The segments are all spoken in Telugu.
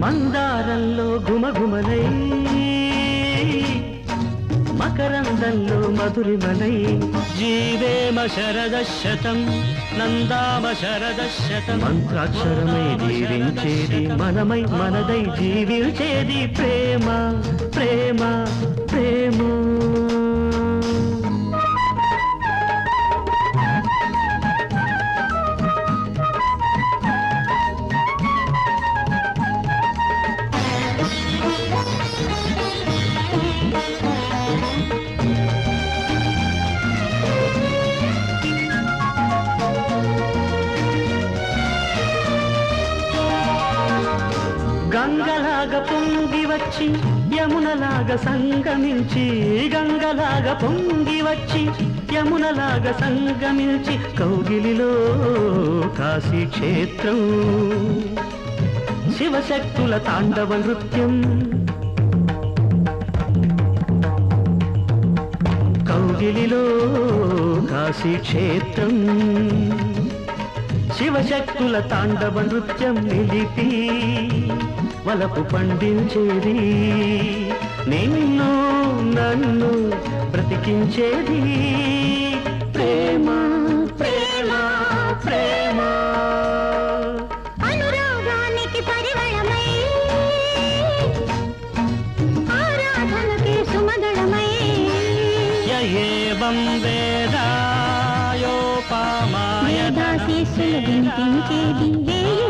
మందారంలో గుమగుమలై మకరందంలో మధురిమలై జీవేమ శరద శతం నందామ శరద శతం. మంత్రాక్షరమై జీవించేది మనమై మనదై జీవించేది ప్రేమ ప్రేమ ప్రేమ. గంగలాగా పొంగి వచ్చి యమునలాగా సంగమించి గంగలాగా పొంగి వచ్చి యమునలాగా సంగమించి కౌగిలిలో కాశీ క్షేత్రం. శివశక్తుల తాండవ నృత్యం. కౌగిలిలో కాశీ క్షేత్రం. శివశక్తుల తాండవ నృత్యం నిలిపి వలపు పండించేది. నిన్ను నన్ను బ్రతికించేది. ప్రేమ ప్రేమ ప్రేమ. అనురాగానికి పరిమళమై ఆరాధనకి సుమగళమై ఏం వేదాశీస్సులు వినిపించేది వేయి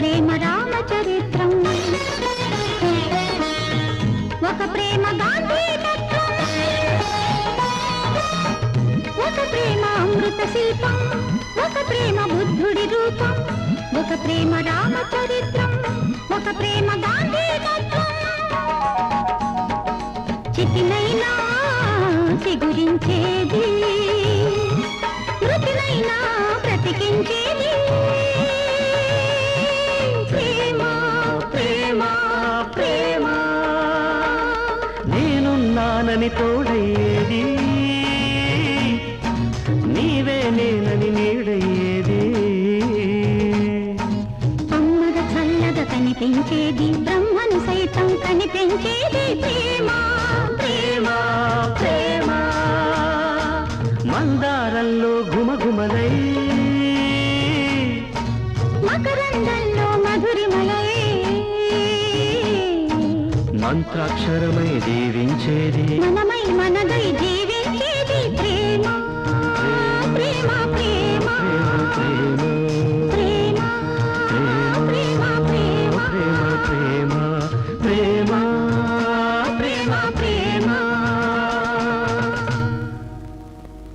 ప్రేమ రామచరిత్రం. ఒక ప్రేమ గాంధీ ఒక ప్రేమ అమృత శిల్పం. ఒక ప్రేమ బుద్ధుడి రూపం. ఒక ప్రేమ రామచరిత్రం. ఒక ప్రేమ గాంధీ తత్వం చితినైనా చిగురించేది. మృతినైనా బ్రతికించేది. తోడయ్యేది నీవే నేనని నీడయ్యేది. అమ్మగా చల్లగా కనిపించేది బ్రహ్మను సైతం కనిపించేది ప్రేమ ప్రేమ ప్రేమ. మందారంలో గుమగుమలై మకరందంలో మధురిమలై. మంత్రాక్షరమై దీవించేది. మనమై మనదై జీవి